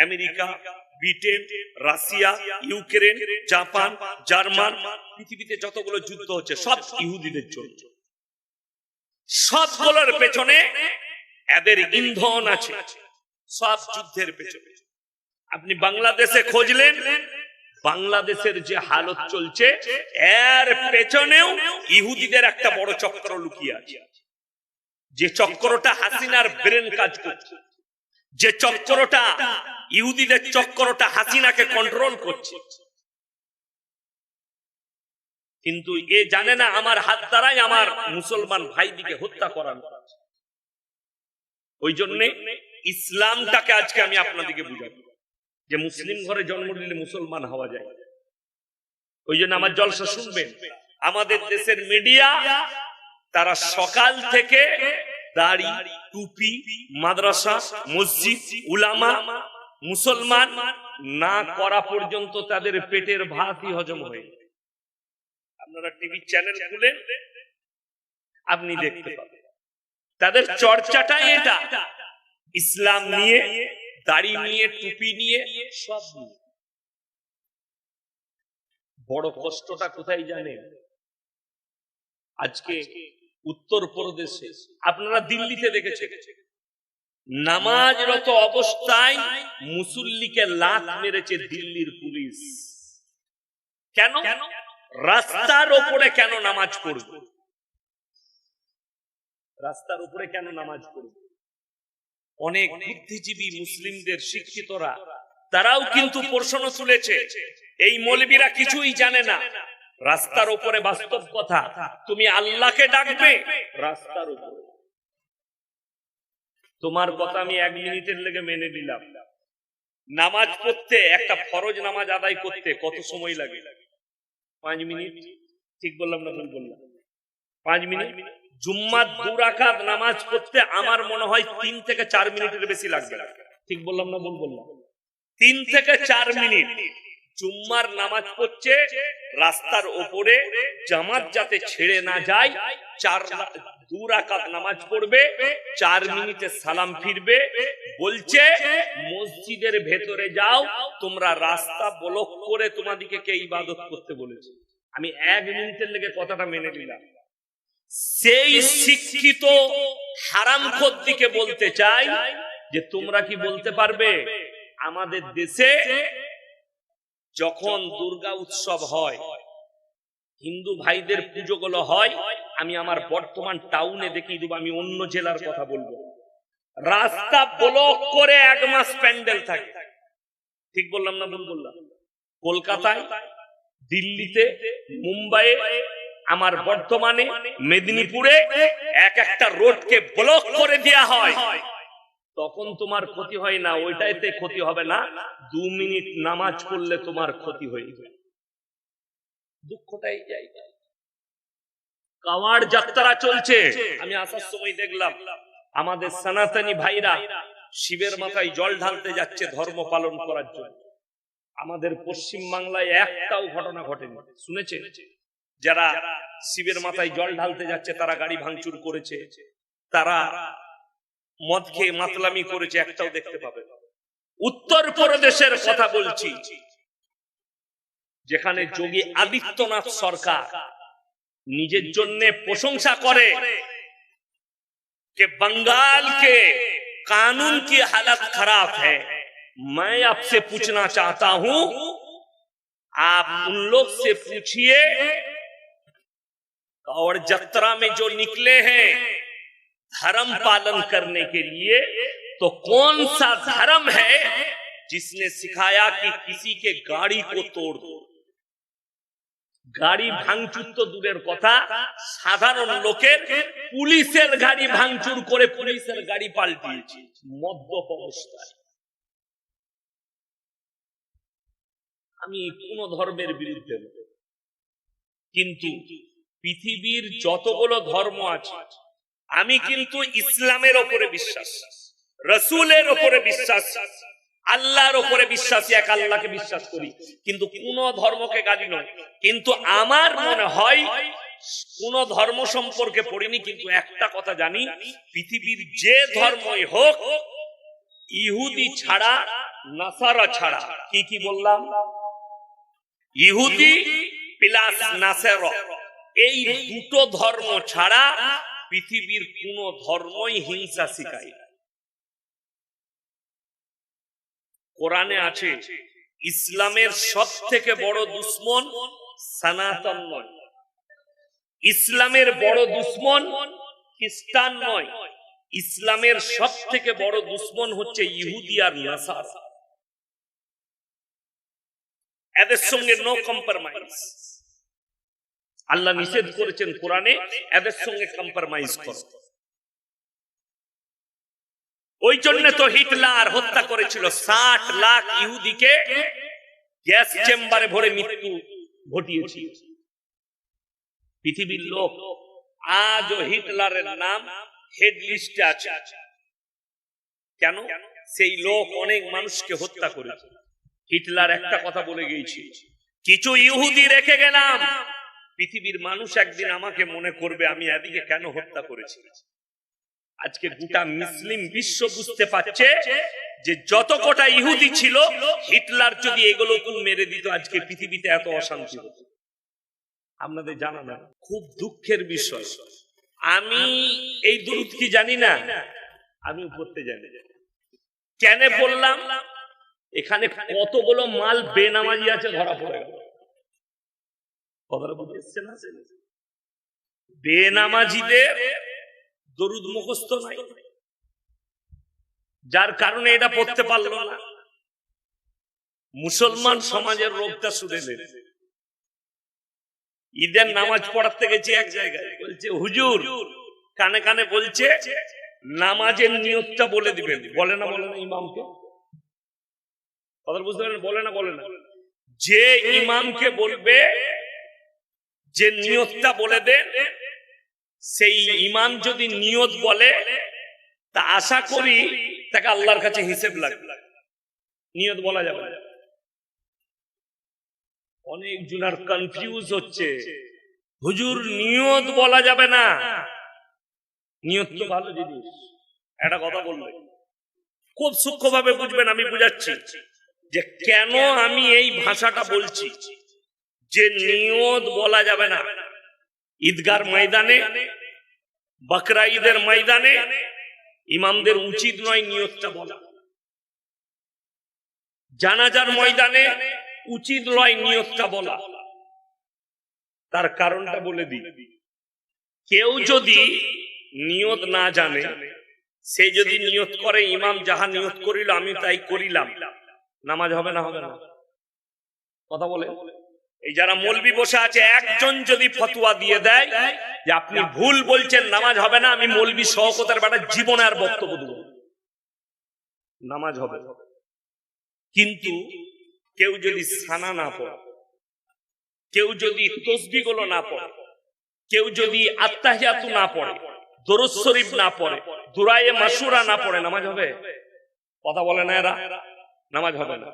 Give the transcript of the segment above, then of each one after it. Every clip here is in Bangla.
America, Britain, Russia, Ukraine, Japan, German, পৃথিবীতে যতগুলো যুদ্ধ হচ্ছে, সব ইহুদিদের জন্য। সবগুলোর পেছনে এদের ইন্ধন আছে। সব যুদ্ধের পেছনে। আপনি বাংলাদেশে খুঁজলেন, বাংলাদেশের যে হালত চলছে, এর পেছনেও ইহুদিদের একটা বড় চক্র লুকিয়ে আছে। যে চক্রটা হাসিনার ব্রেন কাজ করছে। যে চক্রটা ইহুদিদের চক্রটা হাসিনাকে কন্ট্রোল করছে। কিন্তু এ জানে না আমার হাত দ্বারাই আমার মুসলমান ভাইদিকে হত্যা করানো ওই জন্যে ইসলামটাকে আজকে আমি আপনাদেরকে বুঝাবো, যে মুসলিম ঘরে জন্ম নিলে মুসলমান হওয়া যায়। ওই জন্য আমার জলসা শুনবেন, আমাদের দেশের মিডিয়া তারা সকাল থেকে দাড়ি টুপি মাদ্রাসা মসজিদ উলামা মুসলমান না করা পর্যন্ত তাদের পেটের ভাতই হজম হয়ে। আপনারা টিভি চ্যানেল খুলেন আপনি দেখতে পাবেন। তাদের চর্চাটাই এটা। ইসলাম নিয়ে দাড়ি নিয়ে টুপি নিয়ে সব নিয়ে। বড় কষ্টটা কোথায় জানেন? আজকে উত্তর প্রদেশে আপনারা দিল্লিতে দেখেছেন। নামাজরত অবস্থায় মুসল্লিকে লাত মেরেছে দিল্লির পুলিশ। কেন? রাস্তার ওপরে কেন নামাজ পড়বে? রাস্তার উপরে কেন নামাজ পড়বে? অনেক বুদ্ধিজীবী মুসলিমদের শিক্ষিতরা, তারাও কিন্তু প্রশ্ন তুলেছে, এই মৌলবীরা কিছুই জানে না। রাস্তার উপরে বাস্তব কথা, তুমি আল্লাহকে ডাকবে? রাস্তার উপরে। তোমার কথা আমি এক মিনিটের লেগে মেনে নিলাম। নামাজ পড়তে, একটা ফরজ নামাজ আদায় করতে কত সময় লাগে? পাঁচ মিনিট? ঠিক বললাম না ভুল বললাম? পাঁচ মিনিট? জুম্মার দু রাকাত নামাজ পড়তে আমার মনে হয় তিন থেকে চার মিনিটের বেশি লাগবে। ঠিক বললাম না ভুল বললাম? তিন থেকে চার মিনিট। জুম্মার নামাজ পড়ছে, রাস্তার ওপরে জামাত যাতে ছেড়ে না যায়, চার দু রাকাত নামাজ পড়বে, চার মিনিটে সালাম ফিরবে, বলছে, মসজিদের ভেতরে যাও, তোমরা রাস্তা ব্লক করে তোমাদিকে কে ইবাদত করতে বলেছে। আমি এক মিনিটের লেগে কথাটা মেনে নিলাম। সেই শিক্ষিত হারাম দিকে বলতে চাই যে তোমরা কি বলতে পারবে? আমাদের দেশে যখন দুর্গা উৎসব হয় হিন্দু ভাইদের পুজোগুলো হয় আমি আমার বর্তমান টাউনে দেখিয়ে দেবো আমি অন্য জেলার কথা বলব। রাস্তা ব্লক করে এক মাস প্যান্ডেল থাকে। ঠিক বললাম না ভুল বললাম কলকাতায় দিল্লিতে মুম্বাইয়ে আমার বর্তমানে মেদিনীপুরে এক একটা রোডকে ব্লক করে দেওয়া হয়। তখন তোমার ক্ষতি হয় না, ওইটাইতে ক্ষতি হবে না। দু মিনিট নামাজ পড়লে তোমার ক্ষতি হয়ে যাবে দুঃখটাই যাই কাওয়ার যাত্রা চলছে। আমি আসার সময় দেখলাম, আমাদের সনাতনী ভাইরা শিবের মাথায় জল ঢালতে যাচ্ছে ধর্ম পালন করার জন্য। আমাদের পশ্চিম বাংলায় একটাও ঘটনা ঘটেনি। শুনেছে যারা শিবের মাথায় জল ঢালতে যাচ্ছে, তারা গাড়ি ভাঙচুর করেছে। তারা মদ খেয়ে মাতলামি করেছে একটাও দেখতে পাবে না। উত্তর প্রদেশের কথা বলছি যেখানে যোগী আদিত্যনাথ সরকার নিজের জন্য প্রশংসা করে कि बंगाल के कानून की हालत खराब है मैं आपसे पूछना चाहता हूं आप उन लोग से पूछिए और जत्रा में जो निकले हैं धर्म पालन करने के लिए तो कौन सा धर्म है जिसने सिखाया कि किसी के गाड़ी को तोड़ दो গাড়ি ভাঙচুর তো দূরের কথা সাধারণ লোকের পুলিশের গাড়ি ভাঙচুর করে পুলিশের গাড়ি পাল্টিয়েছে মদ্যপ অবস্থায় আমি কোন ধর্মের বিরুদ্ধে নই। কিন্তু পৃথিবীর যতগুলো ধর্ম আছে আমি কিন্তু ইসলামের ওপরে বিশ্বাস রসুলের ওপরে বিশ্বাস আল্লাহর ওপরে বিশ্বাসী এক আল্লাহকে বিশ্বাস করি। কিন্তু কোন ধর্মকে গালি নয়। কিন্তু আমার মনে হয় কোন ধর্ম সম্পর্কে পড়িনি কিন্তু একটা কথা জানি পৃথিবীর যে ধর্মই হোক ইহুদি ছাড়া নাসারা ছাড়া। কি কি বললাম? ইহুদি প্লাস নাসের। এই দুটো ধর্ম ছাড়া পৃথিবীর কোন ধর্মই হিংসা শিখায় কোরআনে আছে, ইসলামের সব থেকে বড় দুশ্মন সনাতন নয়। ইসলামের বড় দুশ্মন খ্রিস্টান নয়। ইসলামের সব থেকে বড় দুশ্মন হচ্ছে ইহুদি আর নাসারা। এদের সঙ্গে নো কম্প্রোমাইজ আল্লাহ নিষেধ করেছেন কোরআনে এদের সঙ্গে কম্প্রোমাইজ কর। ওই জন্য তো হিটলার হত্যা করেছিল ষাট লাখ ইহুদিকে গ্যাস চেম্বারে ভরে মৃত্যু ঘটিয়েছিল। পৃথিবীর লোক আজও হিটলারের নাম হেড লিস্টে আছে। কেন? সেই লোক অনেক মানুষকে হত্যা করেছে। হিটলার একটা কথা বলে গিয়েছে কিছু ইহুদি রেখে গেলাম। পৃথিবীর মানুষ একদিন আমাকে মনে করবে আমি এদিকে কেন হত্যা করেছি? আজকে গোটা মুসলিম বিশ্ব বুঝতে পারছে যে যত কটা ইহুদি ছিল, হিটলার যদি এগুলো মেরে দিত, আজকে পৃথিবীতে এত অশান্তি হতো। আপনাদের জানা না, খুব দুঃখের বিষয়। আমি এই দুরুদ কি জানি না? আমি পড়তে জানি। কেন বললাম এখানে কতগুলো মাল বেনামাজি আছে ধরা পড়ে গেল কথাটা বুঝে এসছে না বেনামাজিদের দরুদ মুখস্থ নাই। যার কারণে এটা পড়তে পারল না। মুসলমান সমাজের রোগটা শুনে ঈদের নামাজ পড়াতে গেছি এক জায়গায়। বলছে, হুজুর, কানে কানে বলছে, নামাজের নিয়তটা বলে দিবেন। বলে না বলে না ইমামকে? কথা বুঝতে পারেন বলে না বলে না। যে ইমামকে বলবে যে নিয়তটা বলে দেন, সেই ইমাম যদি নিয়ত বলে, তা আশা করি তাকে আল্লাহর কাছে হিসেব লাগবে। নিয়ত বলা যাবে অনেক জনার কনফিউজ হচ্ছে। হুজুর, নিয়ত বলা যাবে না। নিয়ত তো ভালো জিনিস। একটা কথা বললে। খুব সূক্ষ্মভাবে বুঝবেন, আমি বুঝাচ্ছি যে কেন আমি এই ভাষাটা বলছি। যে নিয়ত বলা যাবে না। ঈদগার ময়দানে, বকরা ঈদের ময়দানে ইমামদের উচিত নয় নিয়তটা বলা। জানাজার ময়দানে উচিত নয় নিয়তটা বলা। তার কারণটা বলে দিই। কেউ যদি নিয়ত না জানে, সে যদি নিয়ত করে, ইমাম যাহা নিয়ত করিল, আমি তাই করিলাম। নামাজ হবে না হবে না। কথা বলে? এই যারা মলবি বসে আছে, একজন যদি ফতুয়া দিয়ে দেয় যে আপনি ভুল বলছেন, নামাজ হবে না, আমি মলবি সহকতার বেটা জীবনে আর বক্তব্য দেব নামাজ হবে। কিন্তু কেউ যদি সানা না পড়ে, কেউ যদি তসবি গুলো না পড়ে, কেউ যদি আত্মাহিয়াতু না পড়ে, দরুদ শরীফ না পড়ে, দুরায়ে মাসুরা না পড়ে, নামাজ হবে? কথা বলে না এরা? নামাজ হবে না।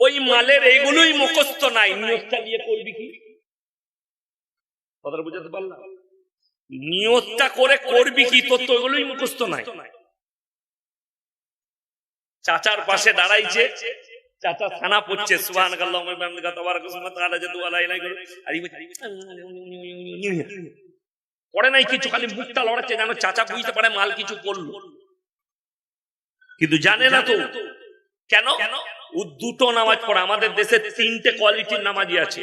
ওই মালের এইগুলোই মুখস্থ নাই নিয়তটা দিয়ে করবি কি কথাটা বুঝাতে পারলাম নিয়তটা করে করবি কি তোর তো ওগুলোই মুখস্থ নাই চাচার পাশে দাঁড়াইছে চাচা থানা পড়ছে এই পড়ে নাই কিছু খালি মুখটা লড়াচ্ছে যেন চাচা বুঝতে পারে মাল কিছু করল কিন্তু জানে না তো কেন? দুটো নামাজ পড়ে। আমাদের দেশে তিনটে কোয়ালিটির নামাজি আছে।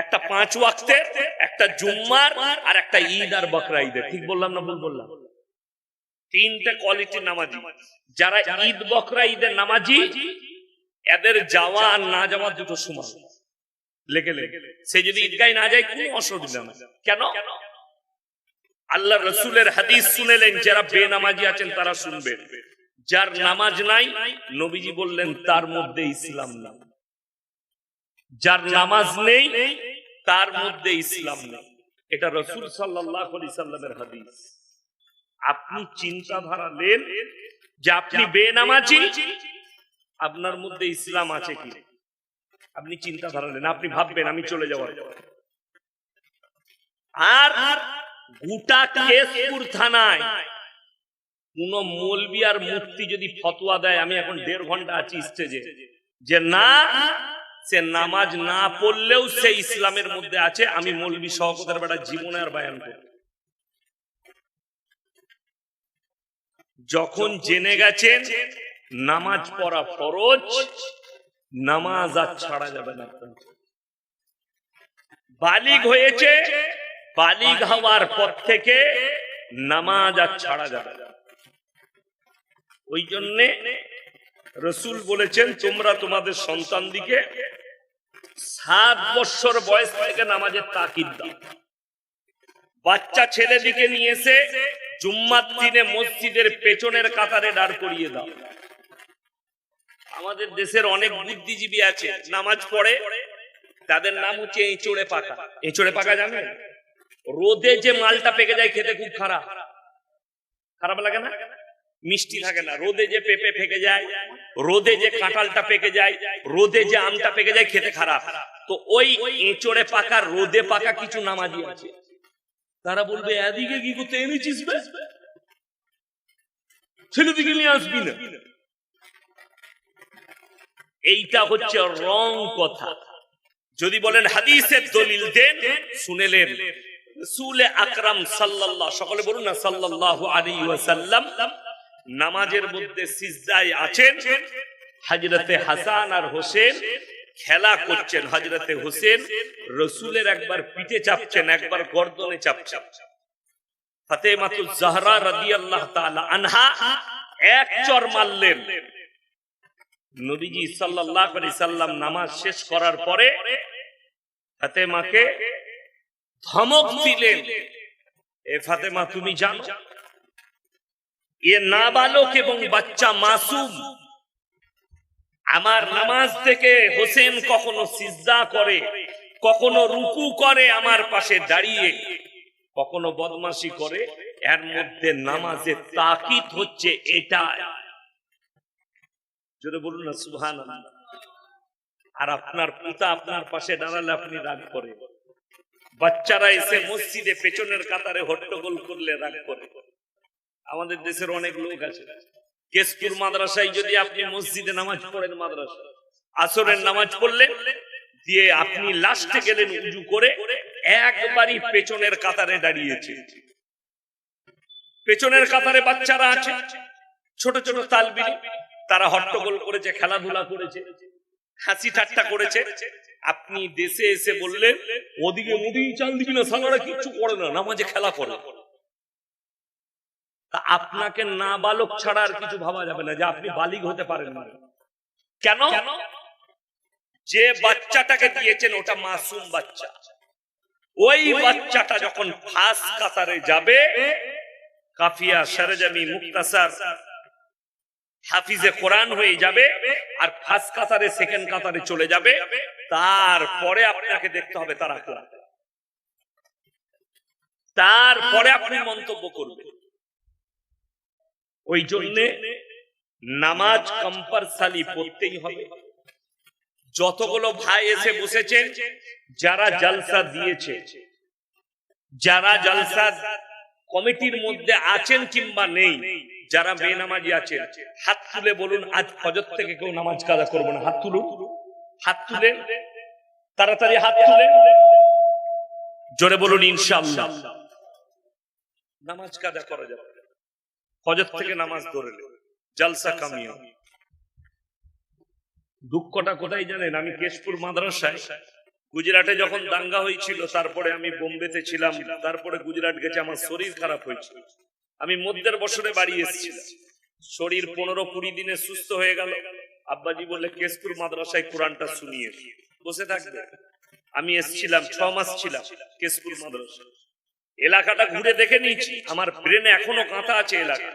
একটা পাঁচ ওয়াক্তের একটা জুম্মার আর একটা ঈদ আর বকরা ঈদের ঠিক বললাম না ভুল বললাম? তিনটে কোয়ালিটির নামাজি। যারা ঈদ বকরা ঈদের নামাজি এদের যাওয়া আর না যাওয়া দুটো সমান। লেগে লেগে। সে যদি ঈদগায় না যায় কোনো অসুবিধা না কেন? আল্লাহ রসুলের হাদিস শুনেলেন যারা বেনামাজি আছেন তারা শুনবেন। যার নামাজ নাই নবীজি বললেন তার মধ্যে ইসলাম নাই। যার নামাজ নেই তার মধ্যে ইসলাম নেই। এটা রসুল সাল্লাহ সাল্লামের হাদিস। আপনি চিন্তাধারা নেন যে আপনি বেনামাজি আপনার মধ্যে ইসলাম আছে কি? আপনি চিন্তাধারা নেন আপনি ভাববেন আমি চলে যাওয়ার আর গোটা কেশপুর থানায় কোন মৌলবি আর মুক্তি যদি ফতোয়া দেয়, আমি এখন দেড় ঘণ্টা আছি স্টেজে যে না, সে নামাজ না পড়লেও সে ইসলামের মধ্যে আছে, আমি মৌলবি সহকতার বেটা জীবনে আর বায়ান করি যখন জেনে গেছেন, নামাজ পড়া ফরজ, নামাজ আর ছাড়া যাবে না। বালিগ হয়েছে, বালিগ হওয়ার পর থেকে নামাজ আর ছাড়া যাবে না। ওই জন্যে রসুল বলেছেন, তোমরা তোমাদের সন্তান দিকে সাত বছর বয়স থেকে নামাজের তাকিদ দাও। বাচ্চা ছেলেদিকে নিয়ে এসে জুম্মার দিনে মসজিদের পেছনের কাতারে দাঁড় করিয়ে দাও। আমাদের দেশের অনেক বুদ্ধিজীবী আছে, নামাজ পড়ে, তাদের নাম হচ্ছে এঁচড়ে পাকা। এঁচড়ে পাকা জানেন? রোদে যে মালটা পেকে যায়, খেতে খুব খারাপ। খারাপ লাগে না? মিষ্টি থাকে না। রোদে যে পেঁপে ফেকে যায়, রোদে যে কাঁঠালটা পেকে যায়, রোদে যে আমটা পেকে যায়, খেতে খারাপ। তো ওই এঁচড়ে পাকা, রোদে পাকা কিছু নামাজি আছে। তারা বলবে, এদিকে কি করতে এনেছিস? ছেলেদিকে নিয়ে আসবি না। এইটা হচ্ছে রং কথা। যদি বলেন, হাদিসের দলিল দেন, শুনেলেন। রসুল আকরাম সাল্লাল্লাহ, সকলে বলুন না, সাল্লাল্লাহু আলাইহি ওয়াসাল্লাম নামাজের মধ্যে সিজদায় আছেন হযরতে হাসান আর হোসেন খেলা করছেন হযরতে হোসেন। রসুলের একবার পিঠে চাপছেন একবার গর্দনে চাপছেন। ফাতেমাতুজ জাহরা রাদিয়াল্লাহু তাআলা আনহা এক চর মারলেন। নবীজি সাল্লাল্লাহু আলাইহি সাল্লাম নামাজ শেষ করার পরে ফাতেমাকে ধমক দিলেন। এ ফাতেমা তুমি জানো? এ নাবালক এবং বাচ্চা মাসুম আমার নামাজ থেকে হোসেন কখনো সিজদা করে কখনো রুকু করে আমার পাশে দাঁড়িয়ে কখনো বদমাশি করে এর মধ্যে নামাজের তাকিদ হচ্ছে এটা যদি বলুন না সুহান আর আপনার পিতা আপনার পাশে দাঁড়ালে আপনি রাগ করে। বাচ্চারা এসে মসজিদে পেছনের কাতারে হট্টগোল করলে রাগ করে। আমাদের দেশের অনেক লোক আছে। কেশপুর মাদ্রাসায় যদি আপনি মসজিদে নামাজ পড়েন মাদ্রাসা আসরের নামাজ পড়লেন দিয়ে আপনি লাস্টে গেলেন উজু করে একবারই পেছনের কাতারে দাঁড়িয়েছে। পেছনের কাতারে বাচ্চারা আছে, ছোট ছোট তালবি তারা হট্টগোল করেছে, খেলাধুলা করেছে, হাসি ঠাট্টা করেছে। আপনি দেশে এসে বললেন, ওদিকে মোটেই চাল দিবি না, সালারা কিচ্ছু করে না, নামাজে খেলা করে। আপনাকে না বালক ছাড়া আর কিছু ভাবা যাবে না যে আপনি বালিগ হতে পারেন না। কেন? যে বাচ্চাটাকে দিয়েছেন, ওটা মাসুম বাচ্চা। ওই বাচ্চাটা যখন ফাঁস কাতারে যাবে, কাফিয়া সারেজামি মুক্তাসার হাফিজে কোরআন হয়ে যাবে আর ফার্স্ট কাতারে সেকেন্ড কাতারে চলে যাবে, তারপরে আপনাকে দেখতে হবে তারা তারপরে আপনি মন্তব্য করবেন। ওই জন্যে নামাজ কম্পালসারি পড়তেই হবে। যতগুলো ভাই এসে বসেছেন, যারা জালসা দিয়েছে, যারা জালসা কমিটির মধ্যে আছেন কিংবা নেই, যারা বেনামাজি আছেন, হাত তুলে বলুন, আজ ফজর থেকে কেউ নামাজ কাজা করব না। হাত তুলুন। হাত তুলে তাড়াতাড়ি হাত তুলে জোরে বলুন, ইনশাআল্লাহ। নামাজ কাজা করা যাবে ফজর থেকে নামাজ ধরে জালসা কামিয়া দুঃখটা কোথায় জানেন? আমি কেশপুর মাদ্রাসায়, গুজরাটে যখন দাঙ্গা হয়েছিল, তারপরে আমি বোম্বেতে ছিলাম, তারপরে গুজরাট গেছে, আমার শরীর খারাপ হয়েছিল। আমি মধ্যের বছরে বাড়ি এসেছিলাম। শরীর পনেরো কুড়ি দিনে সুস্থ হয়ে গেল। আব্বাজি বললে, কেশপুর মাদ্রাসায় কোরআনটা শুনিয়ে বসে থাকবে। আমি এসেছিলাম, ছ মাস ছিলাম কেশপুর মাদ্রাসা এলাকাটা ঘুরে দেখে নিয়েছি। আমার ব্রেনে এখনও কাঁথা আছে এলাকা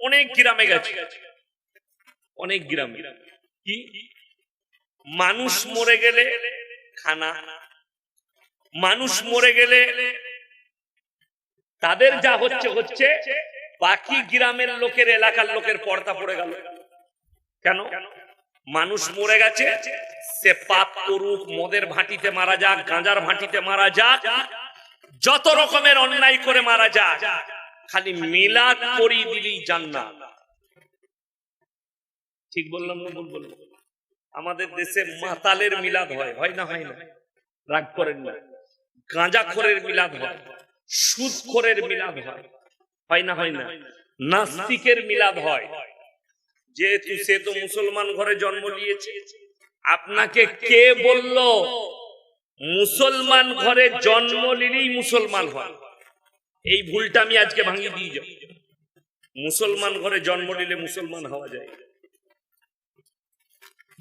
অনেক গ্রামে গেছে। অনেক গ্রামে। কি? মানুষ মরে গেলে খানা। মানুষ মরে গেলে তাদের যা হচ্ছে হচ্ছে, বাকি গ্রামের লোকের, এলাকার লোকের পর্দা পড়ে গেল। কেন? মানুষ মরে গেছে, সে পাপ করুক, মদের ভাটিতে মারা যাক, গাঁজার ভাটিতে মারা যাক যত রকমের অন্যায় করে মারা যাক, খালি মিলাদ করি দিলেই জান্নাত। ঠিক বললাম না ভুল বললাম? আমাদের দেশে মাতালের মিলাদ হয় হয় না হয় না? রাগ করেন না। গাঁজাখোরের মিলাদ হয়, সুদখোরের মিলাদ হয় হয় না হয় না? নাস্তিকের মিলাদ হয়। যেহেতু সে তো মুসলমান ঘরে জন্ম নিয়েছে, আপনাকে কে বলল মুসলমান ঘরে জন্ম নিলেই মুসলমান হয়। এই ভুলটা আমি আজকে ভাঙিয়ে দিয়ে যাব। মুসলমান ঘরে জন্ম নিলে মুসলমান হওয়া যায়।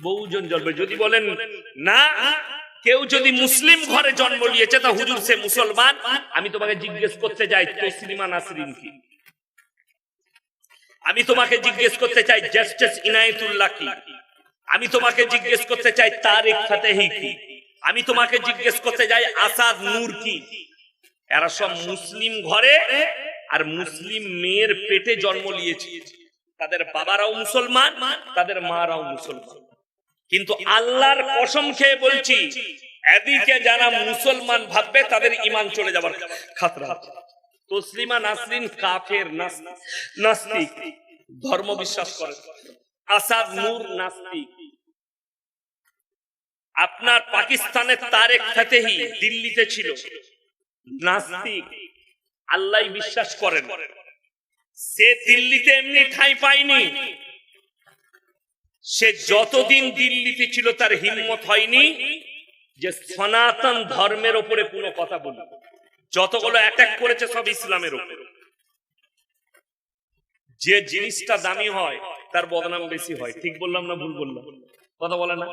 বহুজন জন্মে যদি বলেন, না, কেউ যদি মুসলিম ঘরে জন্ম নিয়েছে, তা হুজুর সে মুসলমান? আমি তোমাকে জিজ্ঞেস করতে যাই তসলিমা নাসরিন কি? আমি তোমাকে জিজ্ঞেস করতে চাই, জাস্টিস ইনায়েতুল্লাহ কি? আমি তোমাকে জিজ্ঞেস করতে চাই, তারিক ফাতেহি কি? আমি তোমাকে জিজ্ঞেস করতে চাই আসাদ নূর কি? এরা সব মুসলিম ঘরে আর মুসলিম মেয়ের পেটে জন্ম নিয়েছে। তাদের বাবারাও মুসলমান, তাদের মারাও মুসলমান। কিন্তু আল্লাহর কসম খেয়ে বলছি, এদিকে যারা মুসলমান ভাববে, তাদের ইমান চলে যাবার খাতরা। তসলিমা নাসরিন কাফের নাস- নাস্তিক ধর্ম বিশ্বাস করে। আসাদ নূর নাস্তিক। আপনার পাকিস্তানের তারেক ফাতেহি দিল্লিতে ছিল। নাস্তিক। আল্লাহ বিশ্বাস করেন। সে দিল্লিতে এমনি ঠাঁই পায়নি। সে যতদিন দিল্লিতে ছিল তার হিম্মত হয়নি যে সনাতন ধর্মের ওপরে কোনো কথা বলবে। যতগুলো অ্যাটাক করেছে সব ইসলামের উপরে যে জিনিসটা দামি হয়, তার বদনাম বেশি হয়। ঠিক বললাম না ভুল বললাম? কথা বলে না?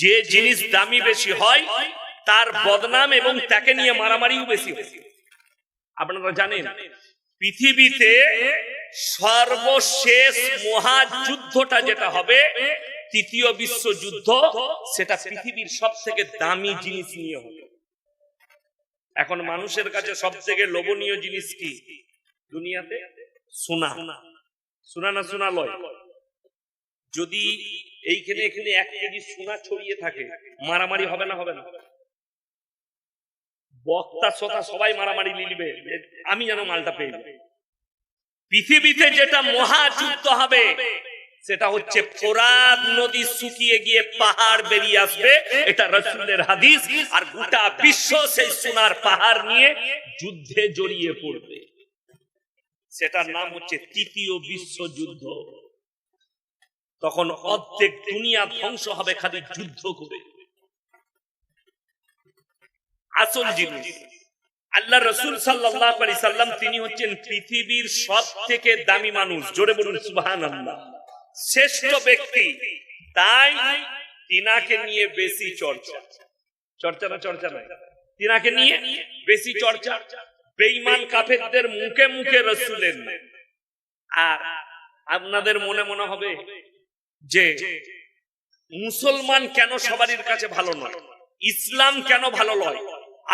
যে জিনিস দামি বেশি হয়, তার বদনাম এবং তাকে নিয়ে মারামারিও বেশি আপনারা জানেন, পৃথিবীতে সর্বশেষ মহাযুদ্ধটা যেটা হবে, তৃতীয় বিশ্বযুদ্ধ, সেটা পৃথিবীর সব থেকে দামি জিনিস নিয়ে হবে। এখন মানুষের কাছে সব থেকে লোভনীয় জিনিস কি? দুনিয়াতে সোনা। সোনা না সোনা লয় যদি এইখানে এখানে এক কেজি সোনা ছড়িয়ে থাকে, মারামারি হবে না হবে না। বক্তা, শ্রোতা সবাই মারামারি নিলিবে আমি যেন মালটা পেয়ে যাই। পৃথিবীতে যেটা মহাযুদ্ধ হবে, সেটা হচ্ছে ফোরাত নদী শুকিয়ে গিয়ে পাহাড় বেরিয়ে আসবে। এটা রসুলের হাদিস। আর গোটা বিশ্ব সেই সোনার পাহাড় নিয়ে যুদ্ধে জড়িয়ে পড়বে। সেটার নাম হচ্ছে তৃতীয় বিশ্বযুদ্ধ। তখন অর্ধেক দুনিয়া ধ্বংস হবে খালি যুদ্ধ করে। আসল জিনিস আল্লাহ রসুল সাল্লাহ সাল্লাম তিনি হচ্ছেন পৃথিবীর সব থেকে দামি মানুষ। জোরে বলুন সুবাহান আল্লাহ শ্রেষ্ঠ ব্যক্তি। তাই তিনাকে নিয়ে বেশি চর্চা। চর্চা। না চর্চা নয়। তিনাকে নিয়ে বেশি চর্চা। বেইমান কাফেরদের মুখে মুখে রসুলের। আর আপনাদের মনে মনে হবে যে মুসলমান কেন সবারই কাছে ভালো নয়? ইসলাম কেন ভালো নয়?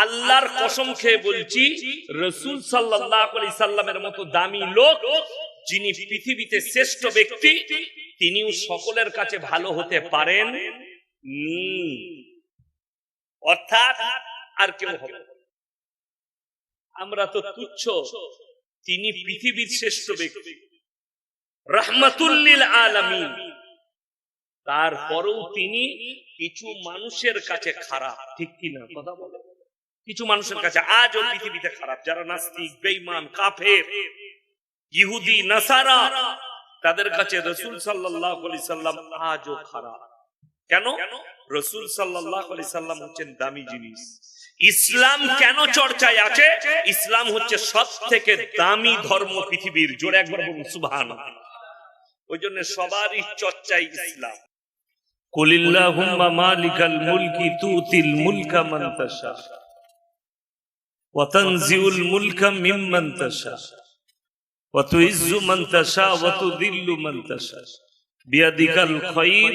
আল্লাহর কসম খেয়ে বলছি, রসুল সাল্লামের মতো দামি লোক, যিনি পৃথিবীতে শ্রেষ্ঠ ব্যক্তি, তিনিও সকলের কাছে ভালো হতে পারেন অর্থাৎ আর কেউ হবে আমরা তো তুচ্ছ, তিনি পৃথিবীর শ্রেষ্ঠ ব্যক্তি। রহমাতুল্লিল আলামিন। তারপরেও তিনি কিছু মানুষের কাছে খারাপ। ঠিক কিনা? কথা বলে। কিছু মানুষের কাছে আজও পৃথিবীতে খারাপ। যারা নাস্তিক, বেঈমান, কাফের, ইহুদি, নাসারা, তাদের কাছে রসুল সাল্লাহ আলি সাল্লাম আজও খারাপ। কেন? রসুল সাল্লাহ সাল্লাম হচ্ছেন দামি জিনিস। ইসলাম কেন চর্চায় আছে? ইসলাম হচ্ছে সব থেকে দামি ধর্ম পৃথিবীর। জোরে একবার সুবহান ওই জন্য সবারই চর্চায় ইসলাম। কুলিল্লাহুম্মা মালিকাল মুলকি তুতিল মুলকা মান তাশা। ওয়া তানজিউল মুলকা মিম্মান তাশা। ওয়া তুইজ্জু মান তাশা ওয়া তুযিল্লু মান তাশা। বিয়াদিকাল খায়র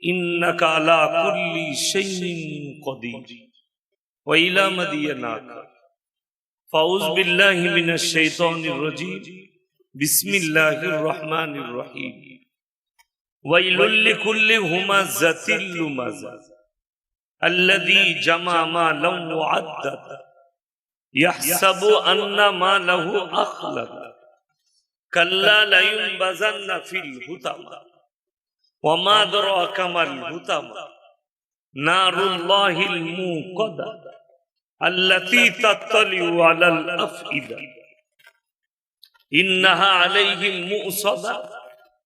ইন্নাকা আলা কুল্লি শাইইন রহিম। ويل لكل همزة لمزة. الذي جمع مالا وعدد. يحسب أن ماله أخلد. كلا لينبذن في الهتم. وما أدراك ما الهتم. نار الله الموقدة التي تطلع على الأفئدة. إنها عليهم مؤصدة.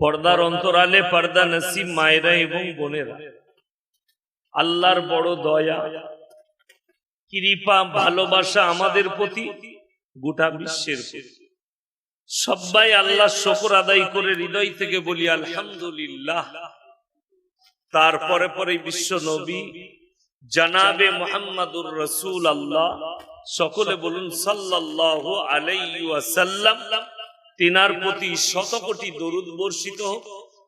পর্দার অন্তরালে পর্দা নসিব মায়েরা এবং বোনেরা। আল্লাহর বড় দয়া, কৃপা, ভালোবাসা আমাদের প্রতি গোটা বিশ্বের সবাই আল্লাহ শকর আদায় করে হৃদয় থেকে বলি, আলহামদুলিল্লাহ। তারপরে পরে বিশ্ব নবী, জানাবে মোহাম্মদুর রসুল আল্লাহ সকলে বলুন, সাল্লাল্লাহু আলাইহি ওয়াসাল্লাম। তিনার প্রতি শত কোটি দরুদ বর্ষিত হোক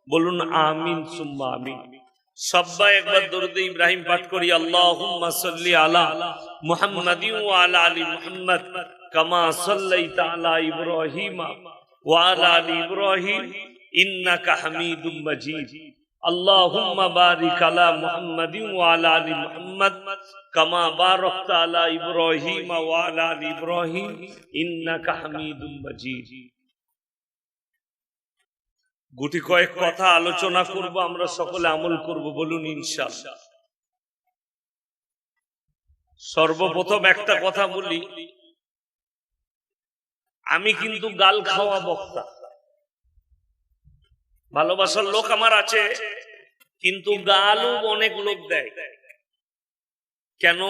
বলুন আমিন সুম্মা আমিন সবাই একবার দরুদ ইব্রাহিম পাঠ করি আল্লাহুম্মা সাল্লি আলা মুহাম্মাদিন ওয়া আলা আলি মুহাম্মদ কামা সাল্লাইতা আলা ইব্রাহিম ওয়া আলা আলি ইব্রাহিম ইন্নাকা হামিদুম মাজিদ اللهم بارك على محمد وعلى ال محمد كما باركت على ابراهيم وعلى ال ابراهيم انك حميد مجيد গুটি কয়েক কথা আলোচনা করব, আমরা সকলে আমল করব বলুন ইনশাআল্লাহ। সর্বপ্রথম একটা কথা বলি, আমি কিন্তু গাল খাওয়া বক্তা। ভালোবাসার লোক আমার আছে, কিন্তু গালও অনেক লোক দেয়। কেন?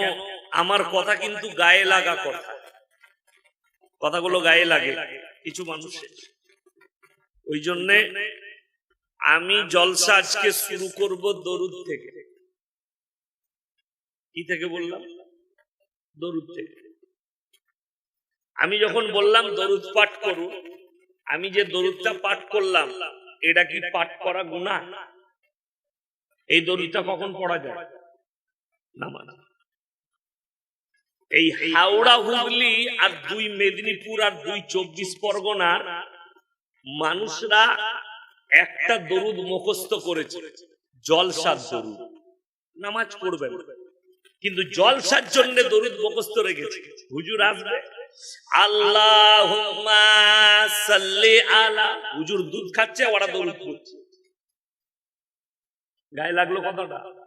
আমার কথা কিন্তু গায়ে লাগা কথা। কথাগুলো গায়ে লাগে, কিছু মানুষের। ওই জন্যে আমি জলসা আজকে শুরু করব দরুদ থেকে। কি থেকে বললাম? দরুদ থেকে। আমি যখন বললাম দরুদ পাঠ করুন আমি যে দরুদটা পাঠ করলাম এটা কি পাঠ করা গুণা এই দরুদটা কখন পড়া যায়? না মানা এই হাওড়া হুগলি আর দুই মেদিনীপুর আর দুই চব্বিশ পরগনার মানুষরা একটা দরুদ মুখস্থ করেছে। জলসার দরুদ। নামাজ পড়বেন। কিন্তু জলসার জন্য দরুদ মুখস্থ রেখেছে। হুজুর আসবে। আল্লাহ আলা। হুজুর দুধ খাচ্ছে, ওরা দরুদ পড়ছে। গায়ে লাগল কথাটা